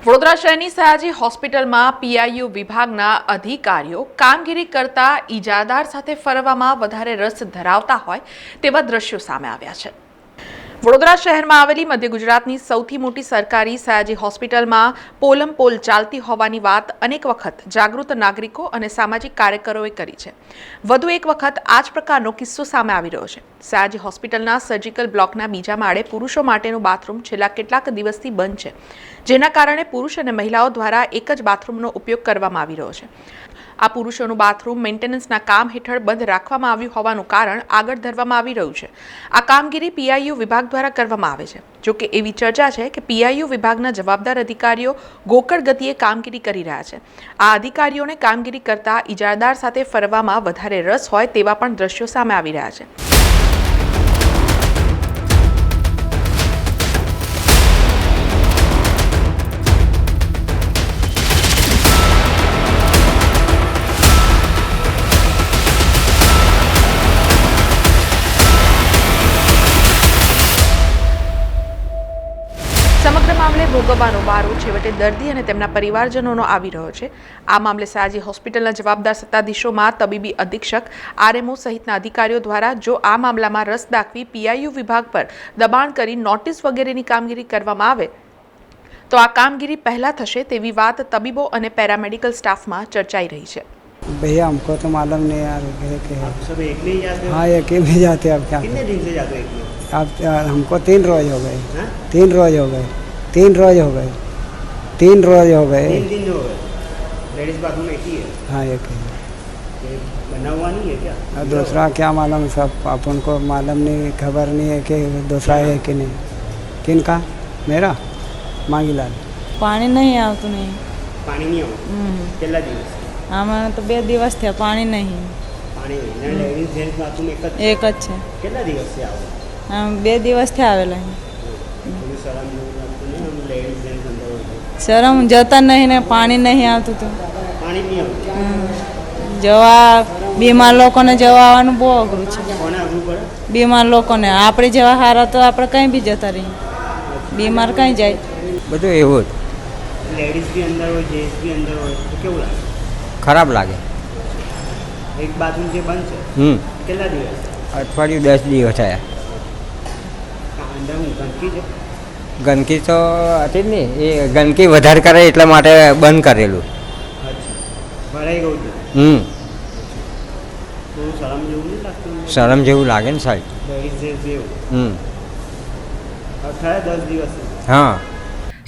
વડોદરા શહેરની સયાજી હોસ્પિટલમાં પીઆઈયુ વિભાગના અધિકારીઓ કામગીરી કરતા ઈજાદાર સાથે ફરવામાં વધારે રસ ધરાવતા હોય તેવા દ્રશ્યો સામે આવ્યા છે. વડોદરા શહેરમાં આવેલી મધ્ય ગુજરાતની સૌથી મોટી સરકારી સયાજી હોસ્પિટલમાં પોલમ પોલ ચાલતી હોવાની વાત અનેક વખત જાગૃત નાગરિકો અને સામાજિક કાર્યકરોએ કરી છે. વધુ એક વખત આ જ પ્રકારનો કિસ્સો સામે આવી રહ્યો છે. સયાજી હોસ્પિટલના સર્જિકલ બ્લોકના બીજા માળે પુરુષો માટેનું બાથરૂમ છેલ્લા કેટલાક દિવસથી બંધ છે, જેના કારણે પુરુષ અને મહિલાઓ દ્વારા એક જ બાથરૂમનો ઉપયોગ કરવામાં આવી રહ્યો છે. આ પુરુષોનું બાથરૂમ મેન્ટેનન્સના કામ હેઠળ બંધ રાખવામાં આવ્યું હોવાનું કારણ આગળ ધરવામાં આવી રહ્યું છે. આ કામગીરી પીઆઈયુ વિભાગ દ્વારા કરવામાં આવે છે. જોકે એવી ચર્ચા છે કે પીઆઈયુ વિભાગના જવાબદાર અધિકારીઓ ગોકળ ગતિએ કામગીરી કરી રહ્યા છે. આ અધિકારીઓને કામગીરી કરતા ઇજારદાર સાથે ફરવામાં વધારે રસ હોય તેવા પણ દ્રશ્યો સામે આવી રહ્યા છે. સમગ્ર મામલે ભોગવવાનો વારો છેવટે દર્દી અને તેમના પરિવારજનોનો આવી રહ્યો છે. આ મામલે સયાજી હોસ્પિટલના જવાબદાર સત્તાધીશોમાં તબીબી અધિક્ષક આરએમઓ સહિતના અધિકારીઓ દ્વારા જો આ મામલામાં રસ દાખવી પીઆઈયુ વિભાગ પર દબાણ કરી નોટિસ વગેરેની કામગીરી કરવામાં આવે, તો આ કામગીરી પહેલાં થશે તેવી વાત તબીબો અને પેરામેડિકલ સ્ટાફમાં ચર્ચાઈ રહી છે. भैया हमको तो मालूम नहीं यार आप सब एक ही जाते हाँ? अकेले ही जाते अब क्या कितने दिन से जाते हो अब तो हमको हाँ? तीन रोज हो गए। तीन रोज हो गए। तीन रोज हो गए। तीन रोज हो गए। तीन हो गए। लेडीज़ बाथरूम एक ही है? हाँ एक ही बना हुआ नहीं है क्या? दूसरा क्या मालूम सब आप उनको मालूम नहीं खबर नहीं है कि दूसरा है कि नहीं। किन का? मेरा? मांगी लाल पानी नहीं आवतो नहीं। पानी नहीं आवतो આમાં તો બે દિવસ થયા પાણી નહીં. એક જ છે. એક જ છે. કેટલા દિવસ આવો? આમ બે દિવસથી આવેલા શરમ જતા નહીં ને પાણી નહીં આવતું તો. પાણી નહીં આવતું? જવા બીમાર લોકોને જવા આવવાનું બહુ અઘરું છે. કોને અઘરું પડે? બીમાર લોકોને. આપણે જેવા હારા તો આપણે કંઈ બી જતા રહીએ. બીમાર કંઈ જાય. બધું એવું જ. લેડીઝ બી અંદર હોય જેન્ટ્સ બી અંદર હોય કેવું લાગે? ખરાબ લાગે. એક બાથરૂમ જે બંધ છે હમ. કેટલા દિવસ? અઠવાડિયું દસ દિવસ થયા. ગંદકી તો હતી જ નહીં એ ગંદકી વધારે કરે એટલા માટે બંધ કરેલું. હમ. શરમ જેવું લાગે ને સાહેબ. હમ. હા.